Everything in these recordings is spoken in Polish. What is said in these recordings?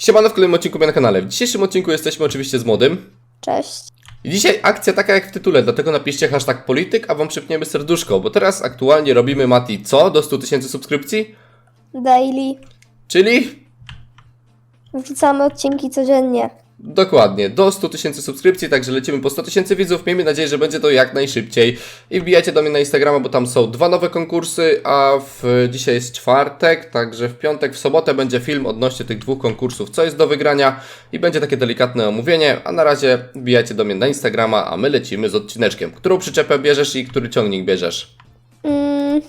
Siemano w kolejnym odcinku na kanale. W dzisiejszym odcinku jesteśmy oczywiście z młodym. Cześć. I dzisiaj akcja taka jak w tytule, dlatego napiszcie hashtag polityk, a wam przypniemy serduszko, bo teraz aktualnie robimy Mati co do 100 tysięcy subskrypcji? Daily. Czyli Wrzucamy odcinki codziennie. Dokładnie, do 100 tysięcy subskrypcji, także lecimy po 100 tysięcy widzów. Miejmy nadzieję, że będzie to jak najszybciej. I wbijajcie do mnie na Instagrama, bo tam są dwa nowe konkursy, a w, dzisiaj jest czwartek, także w piątek, w sobotę będzie film odnośnie tych dwóch konkursów, co jest do wygrania i będzie takie delikatne omówienie. A na razie wbijajcie do mnie na Instagrama, a my lecimy z odcineczkiem. Którą przyczepę bierzesz i który ciągnik bierzesz? Mm,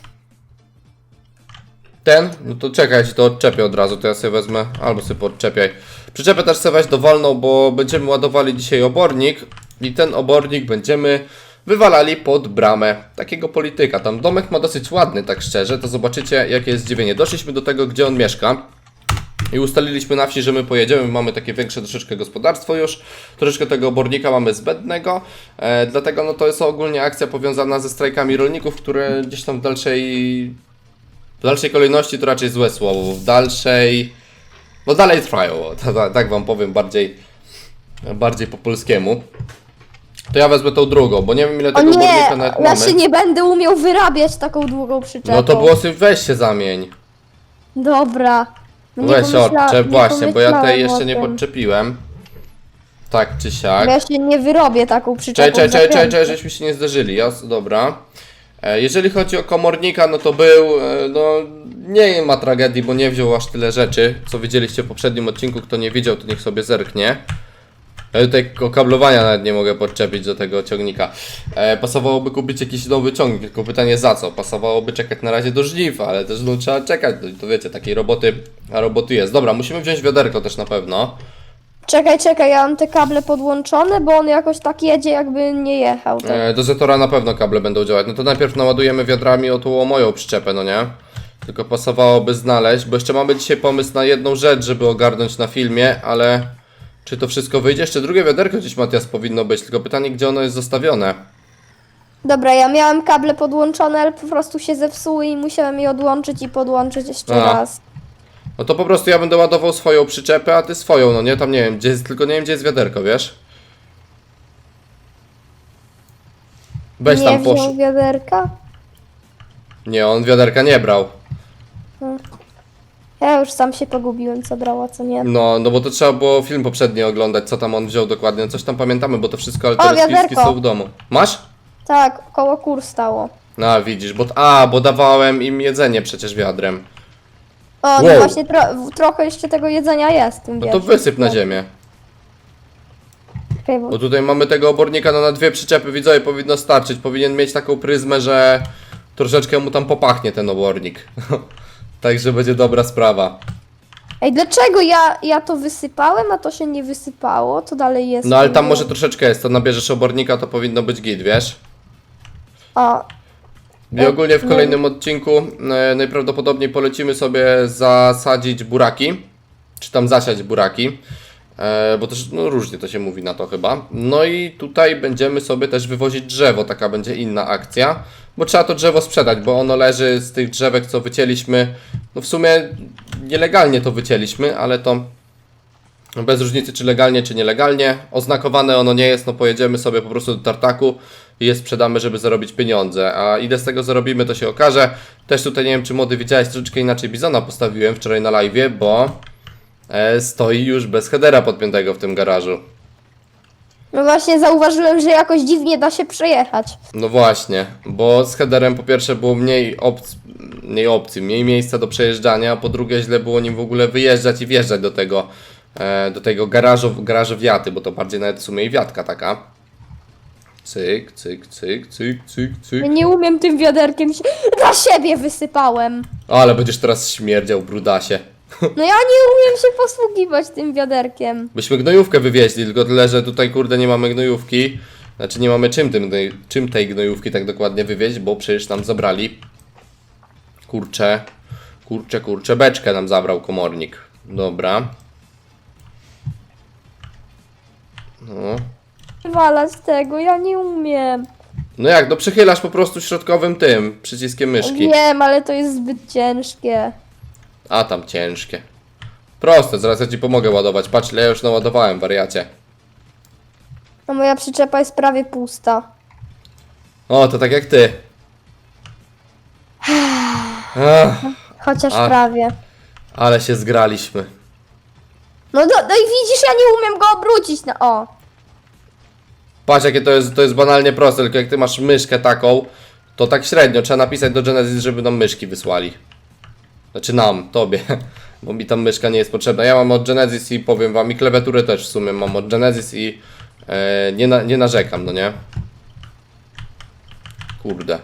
Ten? No to czekaj, ja ci to odczepię od razu, to ja sobie wezmę, albo sobie podczepiaj. Przyczepę też sobie weź dowolną, bo będziemy ładowali dzisiaj obornik i ten obornik będziemy wywalali pod bramę takiego polityka. Tam domek ma dosyć ładny, tak szczerze, to zobaczycie jakie jest zdziwienie. Doszliśmy do tego, gdzie on mieszka. I ustaliliśmy na wsi, że my pojedziemy, mamy takie większe troszeczkę gospodarstwo już, troszeczkę tego obornika mamy zbędnego, e, dlatego no to jest ogólnie akcja powiązana ze strajkami rolników, które gdzieś tam w dalszej w dalszej kolejności to raczej złe słowo. W dalszej. No dalej trwają, o, ta- ta- tak wam powiem bardziej. Bardziej po polskiemu. To ja wezmę tą drugą, bo nie wiem ile o tego nie, górnika nawet ja mamy. się nie będę umiał wyrabiać taką długą przyczepą. No to było sobie weź się zamień. Dobra. No nie Weź pomyśla- odczep nie właśnie, bo ja tej pomyślałem jeszcze o nie tym. podczepiłem. Tak czy siak. Bo ja się nie wyrobię taką przyczepą. Czekaj, czekaj, czekaj, żeśmy się nie zderzyli, jas, dobra. E, Jeżeli chodzi o komornika, no to był, e, no nie ma tragedii, bo nie wziął aż tyle rzeczy, co widzieliście w poprzednim odcinku, kto nie widział, to niech sobie zerknie. Ja tutaj okablowania nawet nie mogę podczepić do tego ciągnika. E, pasowałoby kupić jakiś nowy ciągnik, tylko pytanie za co? Pasowałoby czekać na razie do żniw, ale też no, trzeba czekać, no, to wiecie, takiej roboty, a roboty jest. Dobra, musimy wziąć wiaderko też na pewno. Czekaj, czekaj, ja mam te kable podłączone, bo on jakoś tak jedzie, jakby nie jechał. Tak. E, do Zetora na pewno kable będą działać. No to najpierw naładujemy wiadrami o tą moją przyczepę, no nie? Tylko pasowałoby znaleźć, bo jeszcze mamy dzisiaj pomysł na jedną rzecz, żeby ogarnąć na filmie, ale czy to wszystko wyjdzie? Jeszcze drugie wiaderko gdzieś Matias powinno być, tylko pytanie gdzie ono jest zostawione. Dobra, ja miałem kable podłączone, ale po prostu się zepsuły i musiałem je odłączyć i podłączyć jeszcze A. raz. No to po prostu ja będę ładował swoją przyczepę, a ty swoją, no nie? Tam nie wiem, gdzie jest, tylko nie wiem gdzie jest wiaderko, wiesz? Weź nie tam wziął posz... wiaderka? Nie, on wiaderka nie brał. Ja już sam się pogubiłem, co brała, co nie. No, no bo to trzeba było film poprzedni oglądać, co tam on wziął dokładnie. No coś tam pamiętamy, bo to wszystko, ale te O, rozpiski wiaderko. są w domu. Masz? Tak, koło kur stało. No, widzisz, bo... A, bo dawałem im jedzenie przecież wiadrem. O, no Wow. właśnie tro trochę jeszcze tego jedzenia jest w tym No to wysyp na ziemię. Czekaj, bo- Bo tutaj mamy tego obornika, no na dwie przyczepy widzowie powinno starczyć. Powinien mieć taką pryzmę, że troszeczkę mu tam popachnie ten obornik. Także będzie dobra sprawa. Ej, dlaczego ja, ja to wysypałem, a to się nie wysypało? To dalej jest. No ale tam może troszeczkę jest, to nabierzesz obornika, to powinno być git, wiesz? O, I ogólnie w kolejnym odcinku e, najprawdopodobniej polecimy sobie zasadzić buraki, czy tam zasiać buraki, e, bo też no, różnie to się mówi na to chyba. No i tutaj będziemy sobie też wywozić drzewo, taka będzie inna akcja, bo trzeba to drzewo sprzedać, bo ono leży z tych drzewek, co wycięliśmy. No w sumie nielegalnie to wycięliśmy, ale to bez różnicy czy legalnie, czy nielegalnie. Oznakowane ono nie jest, no pojedziemy sobie po prostu do tartaku i je sprzedamy, żeby zarobić pieniądze. A ile z tego zarobimy, to się okaże. Też tutaj nie wiem, czy młody widziałeś, troszeczkę inaczej bizona postawiłem wczoraj na live, bo e, stoi już bez headera podpiętego w tym garażu. no właśnie zauważyłem, że jakoś dziwnie da się przejechać. No właśnie, bo z headerem po pierwsze było mniej opcji, mniej opcji, mniej miejsca do przejeżdżania, a po drugie źle było nim w ogóle wyjeżdżać i wjeżdżać do tego, e, do tego garażu, garażu wiaty, bo to bardziej nawet w sumie i wiatka taka. Cyk, cyk, cyk, cyk, cyk, cyk. Ja nie umiem tym wiaderkiem się... Na siebie wysypałem! Ale będziesz teraz śmierdział, brudasie. No ja nie umiem się posługiwać tym wiaderkiem. Byśmy gnojówkę wywieźli, tylko tyle, że tutaj kurde nie mamy gnojówki. Znaczy nie mamy czym, tym, gnoj- czym tej gnojówki tak dokładnie wywieźć, bo przecież nam zabrali. Kurczę, kurczę, kurczę, beczkę nam zabrał komornik. Dobra. No. Wywalać tego, ja nie umiem. No jak, no przychylasz po prostu środkowym tym, przyciskiem myszki. Wiem, ale to jest zbyt ciężkie. A tam ciężkie. Proste, zaraz ja ci pomogę ładować. Patrz, ile ja już naładowałem, wariacie. A moja przyczepa jest prawie pusta. O, to tak jak ty. Ach, Chociaż A. prawie. ale się zgraliśmy. No, do, no i widzisz, ja nie umiem go obrócić na... O. Patrz, jakie to jest, to jest banalnie proste, tylko jak ty masz myszkę taką, to tak średnio trzeba napisać do Genesis, żeby nam myszki wysłali. Znaczy nam, tobie, bo mi tam myszka nie jest potrzebna. Ja mam od Genesis i powiem wam, i klawiaturę też w sumie mam od Genesis i e, nie, na, nie narzekam, no nie? Kurde.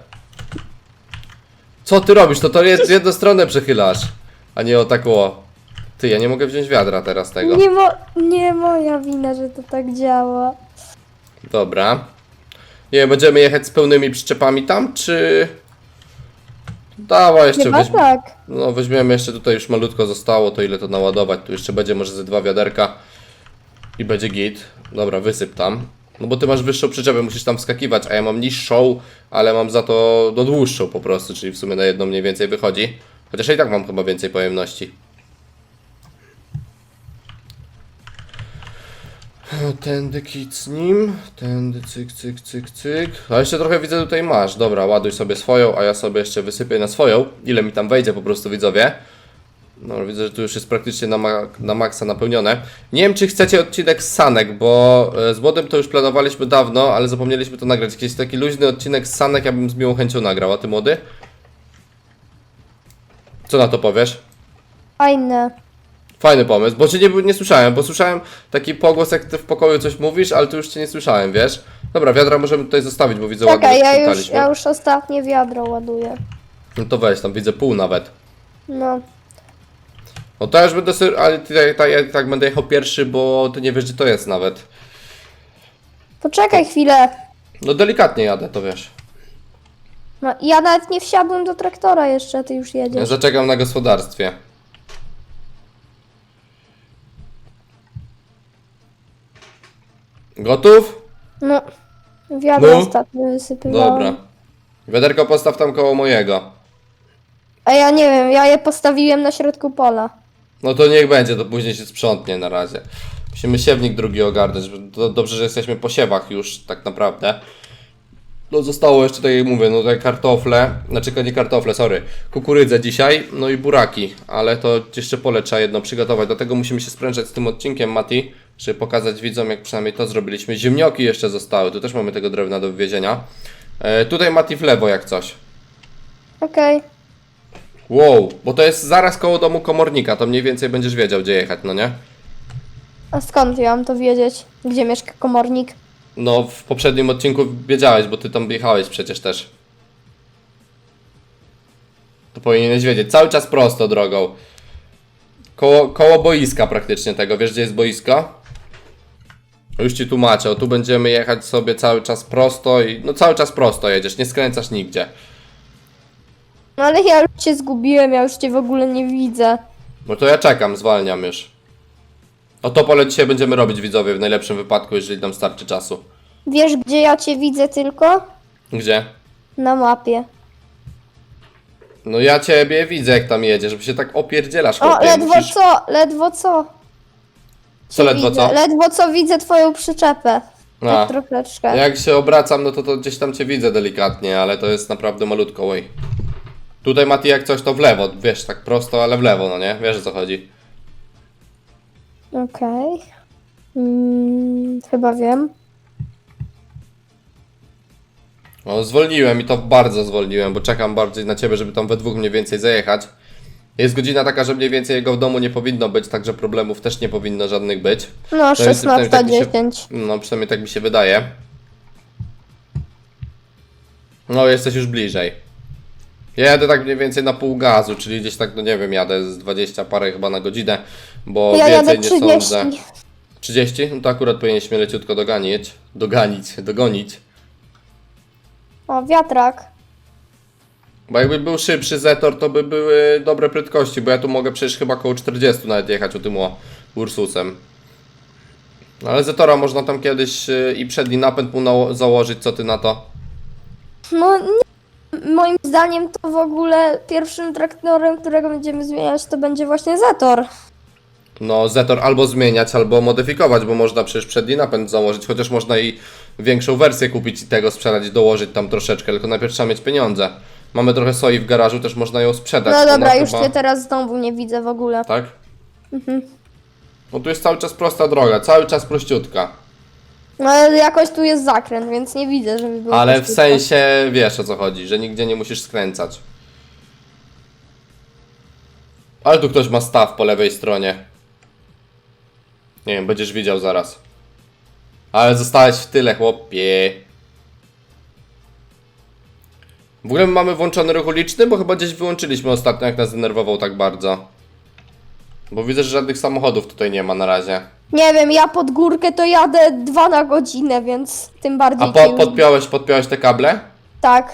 Co ty robisz? To to jest jedną stronę przechylasz, a nie o tak o. Ty, ja nie mogę wziąć wiadra teraz tego. Nie, mo nie moja wina, że to tak działa. Dobra. Nie będziemy jechać z pełnymi przyczepami tam, czy... Dawaj, jeszcze Chyba weź... tak. No, weźmiemy jeszcze tutaj już malutko zostało, to ile to naładować, tu jeszcze będzie może ze dwa wiaderka i będzie git. Dobra, wysyp tam. No bo ty masz wyższą przyczepę, musisz tam wskakiwać, a ja mam niższą, ale mam za to no, dłuższą po prostu, czyli w sumie na jedną mniej więcej wychodzi. Chociaż ja i tak mam chyba więcej pojemności. Tędy kit z nim, tędy cyk, cyk, cyk, cyk. A jeszcze trochę widzę tutaj masz. Dobra, ładuj sobie swoją, a ja sobie jeszcze wysypię na swoją. Ile mi tam wejdzie po prostu widzowie. No widzę, że tu już jest praktycznie na, ma na maksa napełnione. Nie wiem, czy chcecie odcinek z sanek, bo e, z Włodem to już planowaliśmy dawno, ale zapomnieliśmy to nagrać. Jakiś taki luźny odcinek z sanek, ja bym z miłą chęcią nagrał, a ty młody? Co na to powiesz? Fajne. Fajny pomysł, bo cię nie, nie słyszałem, bo słyszałem taki pogłos, jak ty w pokoju coś mówisz, ale tu już cię nie słyszałem, wiesz? Dobra, wiadra możemy tutaj zostawić, bo widzę Czekaj, ładnie ja już, sprzątaliśmy. ja już ostatnie wiadro ładuję. No to weź, tam widzę pół nawet. No. No to ja już będę sobie, ale ty, tak, ja tak będę jechał pierwszy, bo ty nie wiesz, gdzie to jest nawet. Poczekaj chwilę. No delikatnie jadę, to wiesz. No, ja nawet nie wsiadłem do traktora jeszcze, a ty już Ja jedziesz. zaczekam na gospodarstwie. Gotów? No. Wiadro No. ostatnio wysypywałam. Dobra. Wiaderko postaw tam koło mojego. A ja nie wiem, ja je postawiłem na środku pola. No to niech będzie, to później się sprzątnie na razie. Musimy siewnik drugi ogarnąć. bo to Dobrze, że jesteśmy po siewach już tak naprawdę. No zostało jeszcze, tak jak mówię, no tutaj kartofle, znaczy nie kartofle, sorry, kukurydzę dzisiaj, no i buraki, ale to jeszcze pole trzeba jedno przygotować, dlatego musimy się sprężać z tym odcinkiem, Mati, żeby pokazać widzom, jak przynajmniej to zrobiliśmy. Ziemnioki jeszcze zostały, tu też mamy tego drewna do wywiezienia. E, tutaj Mati w lewo jak coś. Okej. Wow, bo to jest zaraz koło domu komornika, to mniej więcej będziesz wiedział, gdzie jechać, no nie? A skąd ja mam to wiedzieć? Gdzie mieszka komornik? No, w poprzednim odcinku wiedziałeś, bo ty tam jechałeś przecież też. To powinieneś wiedzieć. Cały czas prosto drogą. Koło, koło boiska praktycznie tego. Wiesz, gdzie jest boisko? Już ci tłumaczę. O, tu będziemy jechać sobie cały czas prosto i... No cały czas prosto jedziesz, nie skręcasz nigdzie. No ale ja już cię zgubiłem, ja już cię w ogóle nie widzę. No to ja czekam, zwalniam już. O to pole dzisiaj będziemy robić, widzowie, w najlepszym wypadku, jeżeli nam starczy czasu. Wiesz, gdzie ja cię widzę tylko? Gdzie? Na mapie. No ja ciebie widzę, jak tam jedziesz, bo się tak opierdzielasz, O, ledwo Musisz- co, ledwo co. Co ledwo widzę. co? Ledwo co widzę twoją przyczepę. A. Tak troszeczkę. Jak się obracam, no to, to gdzieś tam cię widzę delikatnie, ale to jest naprawdę malutko, oj. Tutaj Mati jak coś to w lewo, wiesz, tak prosto, ale w lewo, no nie? Wiesz o co chodzi. Okej. Mm, chyba wiem. No zwolniłem i to bardzo zwolniłem, bo czekam bardziej na ciebie, żeby tam we dwóch mniej więcej zajechać. Jest godzina taka, że mniej więcej jego w domu nie powinno być, także problemów też nie powinno żadnych być. No, więc przynajmniej tak mi się- 16.10. No przynajmniej tak mi się wydaje. No jesteś już bliżej. Ja jadę tak mniej więcej na pół gazu, czyli gdzieś tak, no nie wiem, jadę z 20 parę chyba na godzinę, bo Ja więcej jadę nie 30. sądzę. 30? No to akurat powinniśmy leciutko doganić. Doganić, dogonić. O, wiatrak. Bo jakby był szybszy Zetor, to by były dobre prędkości, bo ja tu mogę przecież chyba około 40 nawet jechać o tym o Ursusem. No ale Zetora można tam kiedyś y, i przedni napęd mu założyć, co ty na to? No, nie. moim zdaniem to w ogóle pierwszym traktorem, którego będziemy zmieniać, to będzie właśnie Zetor. No, Zetor albo zmieniać, albo modyfikować, bo można przecież przedni napęd założyć, chociaż można i większą wersję kupić i tego sprzedać, dołożyć tam troszeczkę, tylko najpierw trzeba mieć pieniądze. Mamy trochę soi w garażu, też można ją sprzedać. No Ona dobra, już chyba- cię teraz znowu nie widzę w ogóle. Tak? No tu jest cały czas prosta droga, cały czas prościutka. No ale jakoś tu jest zakręt, więc nie widzę, żeby było Ale w sensie wiesz o co chodzi, że nigdzie nie musisz skręcać. Ale tu ktoś ma staw po lewej stronie. Nie wiem, będziesz widział zaraz. Ale zostałeś w tyle, chłopie. W ogóle my mamy włączony ruch uliczny, bo chyba gdzieś wyłączyliśmy ostatnio, jak nas denerwował tak bardzo. Bo widzę, że żadnych samochodów tutaj nie ma na razie. Nie wiem, ja pod górkę to jadę dwa na godzinę, więc tym bardziej A po, podpiąłeś, podpiąłeś te kable? Tak.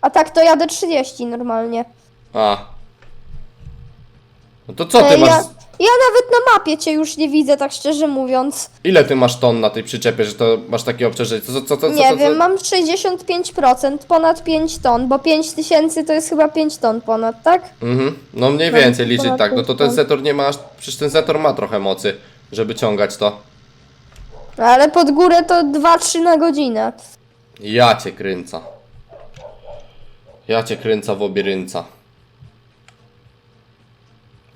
A tak to jadę 30 normalnie. A. No to co ty E, masz... ja, ja nawet na mapie cię już nie widzę, tak szczerze mówiąc. Ile ty masz ton na tej przyczepie, że to masz takie obciążenie? Co, co, co, co, nie co, co? wiem, mam 65%, ponad 5 ton, bo 5000 to jest chyba 5 ton ponad, tak? Mhm. No mniej więcej liczyć ponad tak. No to ten pięć ton. Zetor nie ma aż... Przecież ten Zetor ma trochę mocy, żeby ciągać to. Ale pod górę to 2-3 na godzinę. Ja cię kręca. Ja cię kręca w obie ręca.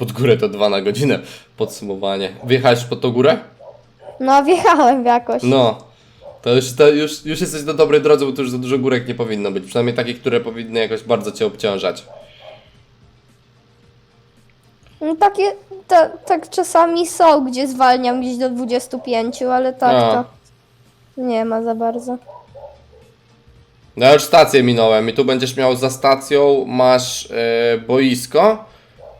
Pod górę to dwa na godzinę. Podsumowanie. Wjechałeś pod tą górę? No wjechałem jakoś. No. To już, to już, już jesteś na dobrej drodze, bo tu już za dużo górek nie powinno być. Przynajmniej takich, które powinny jakoś bardzo cię obciążać. No, takie, ta, tak czasami są, gdzie zwalniam gdzieś do 25, ale tak No. to nie ma za bardzo. No ja już stację minąłem i tu będziesz miał za stacją, masz e, boisko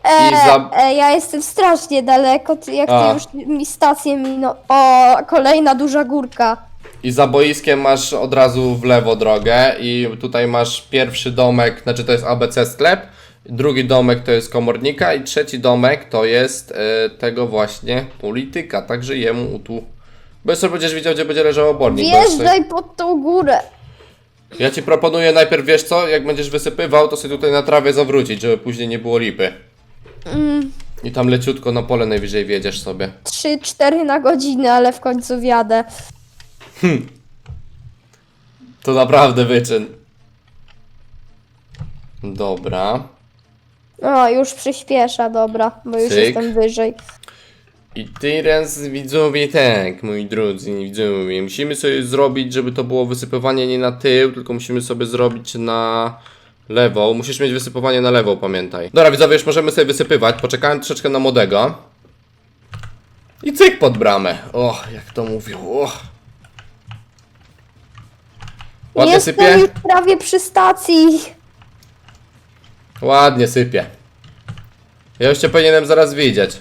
i za... e, ja jestem strasznie daleko, ty, jak A. ty już mi stację minął. O, kolejna duża górka. I za boiskiem masz od razu w lewo drogę i tutaj masz pierwszy domek, znaczy to jest ABC sklep, drugi domek to jest komornika i trzeci domek to jest e, tego właśnie polityka, także jemu tu... Bo jeszcze będziesz wiedział, gdzie będzie leżał obornik. bo jeszcze- Wjeżdżaj pod tą górę. Ja ci proponuję najpierw, wiesz co, jak będziesz wysypywał, to sobie tutaj na trawie zawrócić, żeby później nie było lipy. Mm, I tam leciutko na pole najwyżej wiedziesz sobie. 3-4 na godzinę, ale w końcu wjadę. To naprawdę wyczyn. Dobra. O, już przyspiesza, dobra, bo już Cyk. jestem wyżej. I teraz widzowie tak, moi drodzy widzowie, musimy sobie zrobić, żeby to było wysypywanie nie na tył, tylko musimy sobie zrobić na lewą. Musisz mieć wysypywanie na lewą, pamiętaj. Dobra widzowie, już możemy sobie wysypywać, poczekałem troszeczkę na młodego. I cyk pod bramę. O, jak to mówią, o. Ładnie Jestem sypie? już prawie przy stacji. Ładnie sypie. Ja już cię powinienem zaraz widzieć.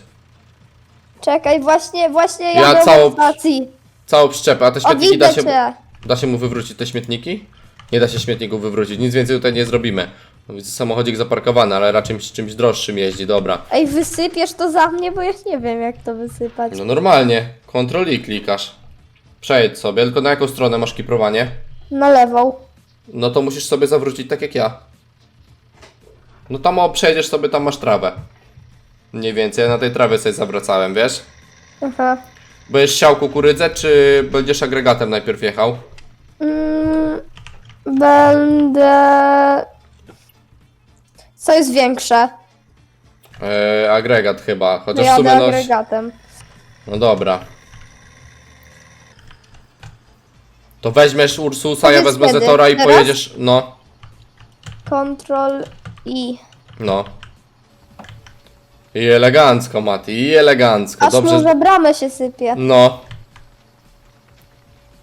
Czekaj, właśnie, właśnie Ja jadę całą- do stacji. Całą przyczepę, a te O, śmietniki da widzę się... cię. Da się mu wywrócić te śmietniki? Nie da się śmietników wywrócić, nic więcej tutaj nie zrobimy. No, Widzę samochodzik zaparkowany, ale raczej z czymś droższym jeździ, dobra. Ej, wysypiesz to za mnie, bo ja nie wiem jak to wysypać. No normalnie, Ctrl i klikasz. Przejdź sobie, tylko na jaką stronę masz kiprowanie? Na lewą. No to musisz sobie zawrócić tak jak ja. No tam o, przejdziesz sobie, tam masz trawę. Mniej więcej, ja na tej trawie sobie zawracałem, wiesz? Aha. Będziesz siał kukurydzę, czy będziesz agregatem najpierw jechał? Mm, będę... Co jest większe? Eee, agregat chyba, chociaż w Jadę sumie no... agregatem. No dobra. To weźmiesz Ursusa, ja Powiedz wezmę kiedy? Zetora i Teraz? pojedziesz. No, Ctrl i... no. I elegancko, Mati, i elegancko. Aż Dobrze. może bramę się sypie. No,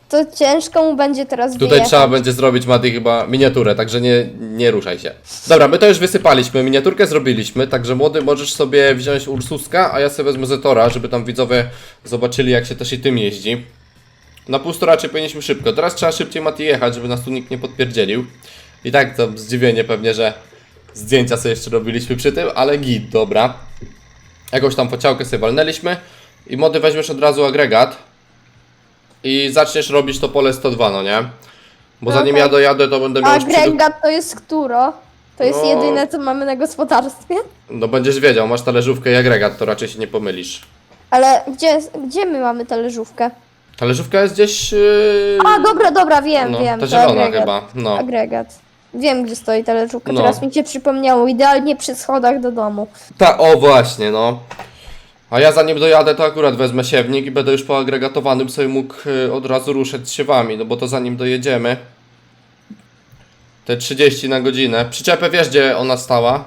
To ciężko mu będzie teraz tutaj wyjechać. trzeba będzie zrobić Mati chyba miniaturę, także nie, nie ruszaj się. Dobra, my to już wysypaliśmy, miniaturkę zrobiliśmy, także młody możesz sobie wziąć Ursuska, a ja sobie wezmę Zetora, żeby tam widzowie zobaczyli jak się też i tym jeździ. Na pusto raczej powinniśmy szybko. Teraz trzeba szybciej Mati jechać, żeby nas tu nikt nie podpierdzielił. I tak to zdziwienie pewnie, że zdjęcia sobie jeszcze robiliśmy przy tym, ale git, dobra. Jakąś tam pociałkę sobie walnęliśmy i mody weźmiesz od razu agregat i zaczniesz robić to pole 102, no nie? Bo zanim Okej. ja dojadę, to będę miał A już przydu- agregat to jest któro? To jest No. jedyne co mamy na gospodarstwie? No będziesz wiedział, masz talerzówkę i agregat, to raczej się nie pomylisz. Ale gdzie, gdzie my mamy talerzówkę? Talerzówka jest gdzieś... Yy... A, dobra, dobra, wiem, no, wiem. ta to zielona agregat. chyba, no. Agregat. Wiem, gdzie stoi talerzówka. No. Teraz mi się przypomniało. Idealnie przy schodach do domu. Ta, o właśnie, no. A ja zanim dojadę, to akurat wezmę siewnik i będę już po agregatowanym sobie mógł y, od razu ruszać z siewami, no bo to zanim dojedziemy. Te 30 na godzinę. Przyczepę wiesz, gdzie ona stała?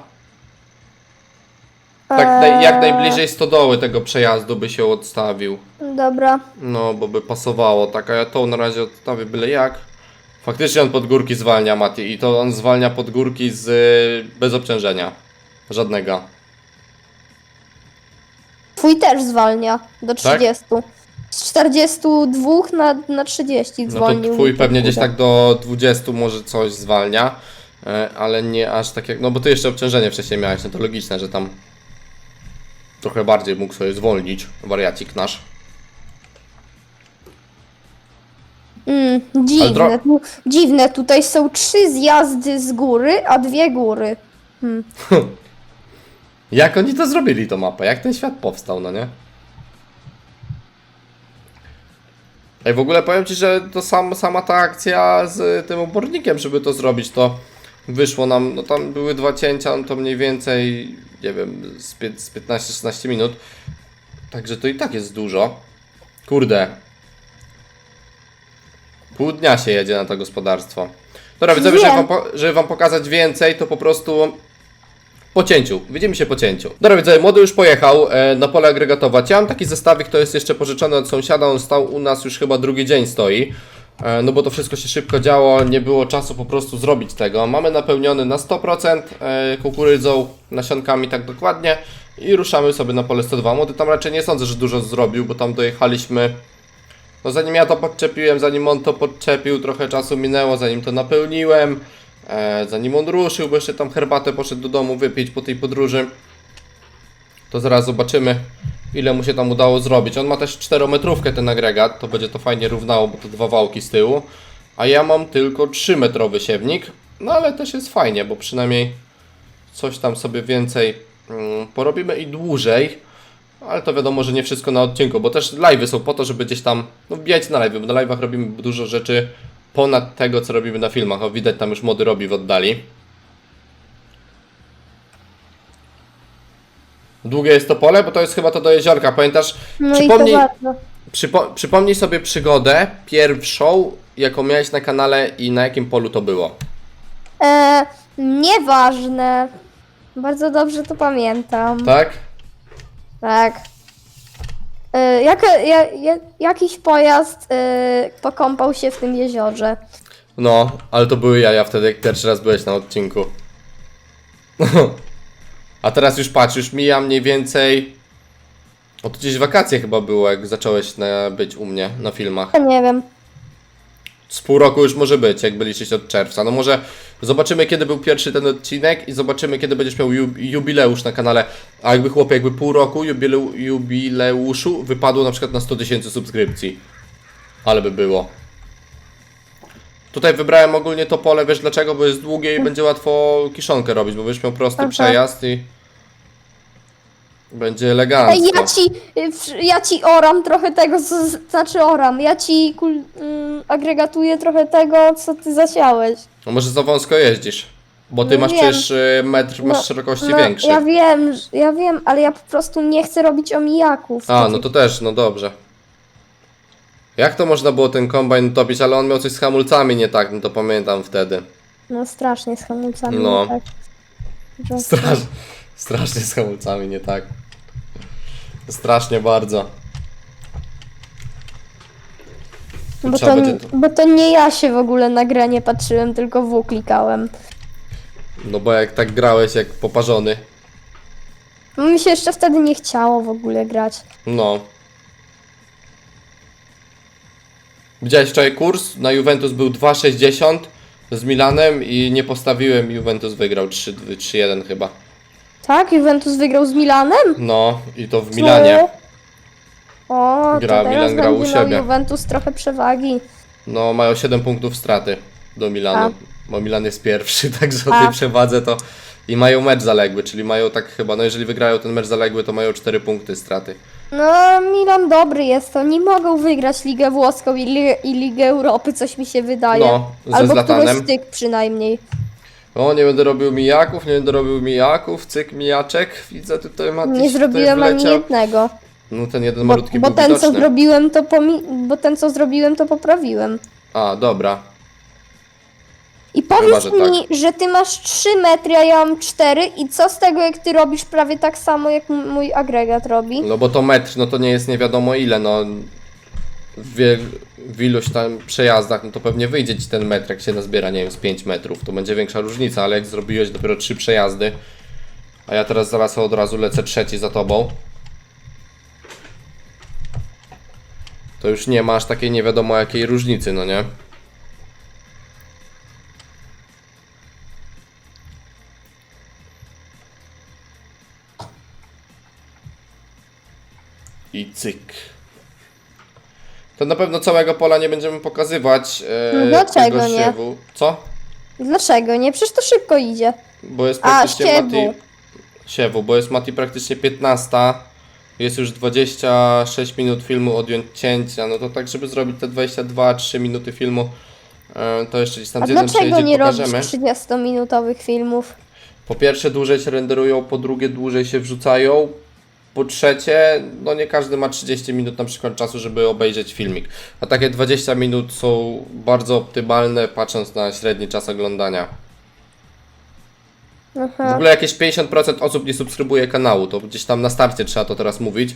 Tak naj, jak Eee, najbliżej stodoły tego przejazdu by się odstawił. Dobra. No, bo by pasowało. Tak, a ja tą na razie odstawię byle jak. Faktycznie on pod górki zwalnia, Mati. I to on zwalnia pod górki z y, bez obciążenia. Żadnego. Twój też zwalnia do Tak? 30. Z 42 na, na 30 No to zwolnił. twój mi pewnie gdzieś tak do 20 może coś zwalnia, e, ale nie aż tak jak, no bo ty jeszcze obciążenie wcześniej miałeś, no to logiczne, że tam trochę bardziej mógł sobie zwolnić, wariacik nasz. Mm, dziwne. dro- Tu, dziwne. Tutaj są trzy zjazdy z góry, a dwie góry. Jak oni to zrobili, tą mapę? Jak ten świat powstał, no nie? Ej, w ogóle powiem Ci, że to sam, sama ta akcja z tym obornikiem, żeby to zrobić, to wyszło nam, no tam były dwa cięcia, no to mniej więcej, nie wiem, z, z 15-16 minut. Także to i tak jest dużo. Kurde. Pół dnia się jedzie na to gospodarstwo. Dobra, widzowie, żeby wam, Wiem. po, żeby wam pokazać więcej, to po prostu po cięciu. Widzimy się po cięciu. Dobra, widzowie, młody już pojechał e, na pole agregatować. Ja mam taki zestawik, to jest jeszcze pożyczony od sąsiada. On stał u nas już chyba drugi dzień stoi. E, no bo to wszystko się szybko działo, nie było czasu po prostu zrobić tego. Mamy napełniony na 100% e, kukurydzą, nasionkami tak dokładnie. I ruszamy sobie na pole 102. Młody tam raczej nie sądzę, że dużo zrobił, bo tam dojechaliśmy no zanim ja to podczepiłem, zanim on to podczepił, trochę czasu minęło, zanim to napełniłem, zanim on ruszył, bo jeszcze tam herbatę poszedł do domu wypić po tej podróży. To zaraz zobaczymy, ile mu się tam udało zrobić. On ma też 4-metrówkę ten agregat, to będzie to fajnie równało, bo to dwa wałki z tyłu. A ja mam tylko 3-metrowy siewnik, no ale też jest fajnie, bo przynajmniej coś tam sobie więcej mm, porobimy i dłużej. Ale to wiadomo, że nie wszystko na odcinku, bo też live'y są po to, żeby gdzieś tam, no wbijajcie na live'y, bo na live'ach robimy dużo rzeczy ponad tego, co robimy na filmach. O, widać tam już młody robi w oddali. Długie jest to pole, bo to jest chyba to do jeziorka, pamiętasz? No Przypomnij, i to bardzo. przypo, przypomnij sobie przygodę pierwszą, jaką miałeś na kanale i na jakim polu to było. E, nieważne. Bardzo dobrze to pamiętam. Tak? Tak. E, jak, ja, ja, jakiś pojazd e, pokąpał się w tym jeziorze. No, ale to były jaja wtedy, jak pierwszy raz byłeś na odcinku. A teraz już patrz, już mija mniej więcej. O, to gdzieś wakacje chyba było, jak zacząłeś na, być u mnie na filmach. Ja nie wiem. Z pół roku już może być, jak byliście od czerwca. No może zobaczymy, kiedy był pierwszy ten odcinek i zobaczymy, kiedy będziesz miał ju, jubileusz na kanale. A jakby chłopie, jakby pół roku jubileu, jubileuszu wypadło na przykład na 100 tysięcy subskrypcji. Ale by było. Tutaj wybrałem ogólnie to pole, wiesz dlaczego? Bo jest długie i będzie łatwo kiszonkę robić, bo będziesz miał prosty przejazd i będzie Ej, elegancko. ja ci, y, ja ci oram trochę tego, co znaczy oram. Ja ci kul, mm, agregatuję trochę tego, co ty zasiałeś. No może za wąsko jeździsz, bo ty No masz wiem. przecież y, metr, masz szerokości no. Ja wiem, ż- ja wiem, ale ja po prostu nie chcę robić omijaków. A, no to też, no dobrze. Jak to można było ten kombajn utopić, ale on miał coś z hamulcami nie tak, no to pamiętam wtedy. No strasznie z hamulcami. No. Tak. Że- Strasz, strasznie z hamulcami nie tak. Strasznie bardzo. Bo Trzeba to, będzie bo to nie ja się w ogóle na grę nie patrzyłem, tylko W klikałem. No bo jak tak grałeś jak poparzony. No Mi się jeszcze wtedy nie chciało w ogóle grać. No. Widziałeś wczoraj kurs? Na Juventus był 2,60 z Milanem i nie postawiłem. Juventus wygrał 3 3-1 chyba. Tak? Juventus wygrał z Milanem? No i to w Milanie. O, Gra- to teraz Milan grał u będzie miał siebie. Juventus trochę przewagi. No mają 7 punktów straty. do Milanu, bo Milan jest pierwszy, także o A. tej przewadze to i mają mecz zaległy, czyli mają tak chyba, no jeżeli wygrają ten mecz zaległy, to mają 4 punkty straty. No, Milan dobry jest, oni mogą wygrać Ligę Włoską i, Li- i Ligę Europy, coś mi się wydaje. No, ze Albo Zlatanem. przynajmniej. O, nie będę robił mijaków, nie będę robił mijaków, cyk, mijaczek, widzę tutaj Matyś Nie zrobiłem tutaj ani jednego. No ten jeden Bo, malutki bo był ten, co zrobiłem, to pomi- bo ten, co zrobiłem, to poprawiłem. A, dobra. I powiedz że mi, że ty masz 3 metry, a ja mam 4 i co z tego, jak ty robisz prawie tak samo, jak m- mój agregat robi? No bo to metr, no to nie jest nie wiadomo ile, no w, w iluś tam przejazdach, no to pewnie wyjdzie ci ten metr, jak się nazbiera, nie wiem, z 5 metrów, to będzie większa różnica, ale jak zrobiłeś dopiero 3 przejazdy, a ja teraz zaraz od razu lecę trzeci za tobą, to już nie masz takiej nie wiadomo jakiej różnicy, no nie? I cyk. To na pewno całego pola nie będziemy pokazywać. E, No dlaczego tego nie? siewu. Co? Dlaczego nie? Przecież to szybko idzie. Bo jest A, praktycznie siewu. Mati. Siewu, bo jest Mati praktycznie 15. Jest już 26 minut filmu odjąć cięcia. No to tak, żeby zrobić te 22-3 minuty filmu, e, to jeszcze gdzieś tam A z jednym dlaczego nie pokażemy. robisz 30-minutowych filmów? Po pierwsze dłużej się renderują, po drugie dłużej się wrzucają. Po trzecie, no nie każdy ma 30 minut na przykład czasu, żeby obejrzeć filmik. A takie 20 minut są bardzo optymalne, patrząc na średni czas oglądania. W Aha. ogóle jakieś 50% osób nie subskrybuje kanału, to gdzieś tam na starcie trzeba to teraz mówić,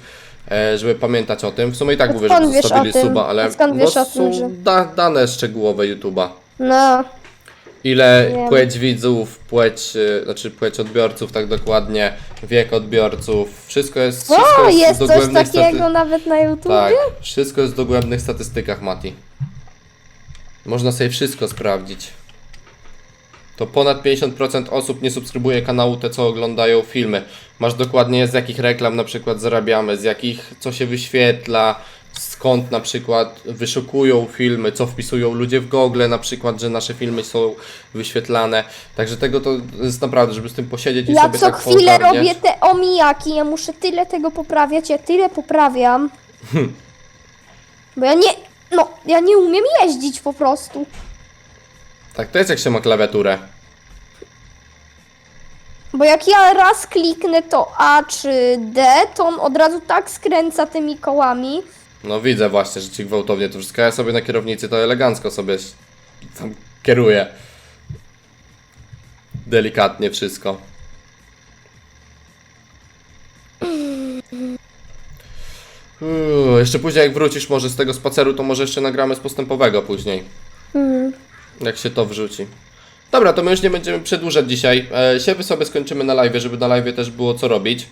e, żeby pamiętać o tym. W sumie i tak mówię, wiesz zostawili tym? suba, ale skąd no, wiesz o tym, są że- da, dane szczegółowe YouTube'a. No, Ile Wiem. płeć widzów, płeć, e, znaczy płeć odbiorców, tak dokładnie, wiek odbiorców, wszystko jest, wszystko o, jest, w coś dogłębnych takiego staty- nawet na YouTube? Tak, wszystko jest w dogłębnych statystykach, Mati. Można sobie wszystko sprawdzić. To ponad 50% osób nie subskrybuje kanału te, co oglądają filmy. Masz dokładnie z jakich reklam na przykład zarabiamy, z jakich, co się wyświetla, skąd na przykład wyszukują filmy, co wpisują ludzie w Google na przykład, że nasze filmy są wyświetlane. Także tego to jest naprawdę, żeby z tym posiedzieć i Ja sobie co tak chwilę robię te omijaki, ja muszę tyle tego poprawiać, ja tyle poprawiam. Bo ja nie, no, ja nie umiem jeździć po prostu. Tak, to jest jak się ma klawiaturę. Bo jak ja raz kliknę to A czy D, to on od razu tak skręca tymi kołami. No widzę właśnie, że ci gwałtownie to wszystko. Ja sobie na kierownicy to elegancko sobie tam kieruję. Delikatnie wszystko. Uuu, jeszcze później jak wrócisz może z tego spaceru, to może jeszcze nagramy z postępowego później. Jak się to wrzuci. Dobra, to my już nie będziemy przedłużać dzisiaj. E, siewy sobie skończymy na live, żeby na live też było co robić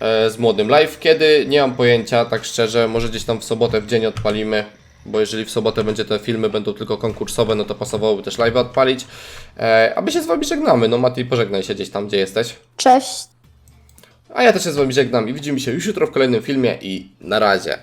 z młodym. Live kiedy? Nie mam pojęcia, tak szczerze. Może gdzieś tam w sobotę w dzień odpalimy. Bo jeżeli w sobotę będzie te filmy będą tylko konkursowe, no to pasowałoby też live odpalić. E, a my się z wami żegnamy. No Mati, pożegnaj się gdzieś tam, gdzie jesteś. Cześć. A ja też się z wami żegnam i widzimy się już jutro w kolejnym filmie i na razie.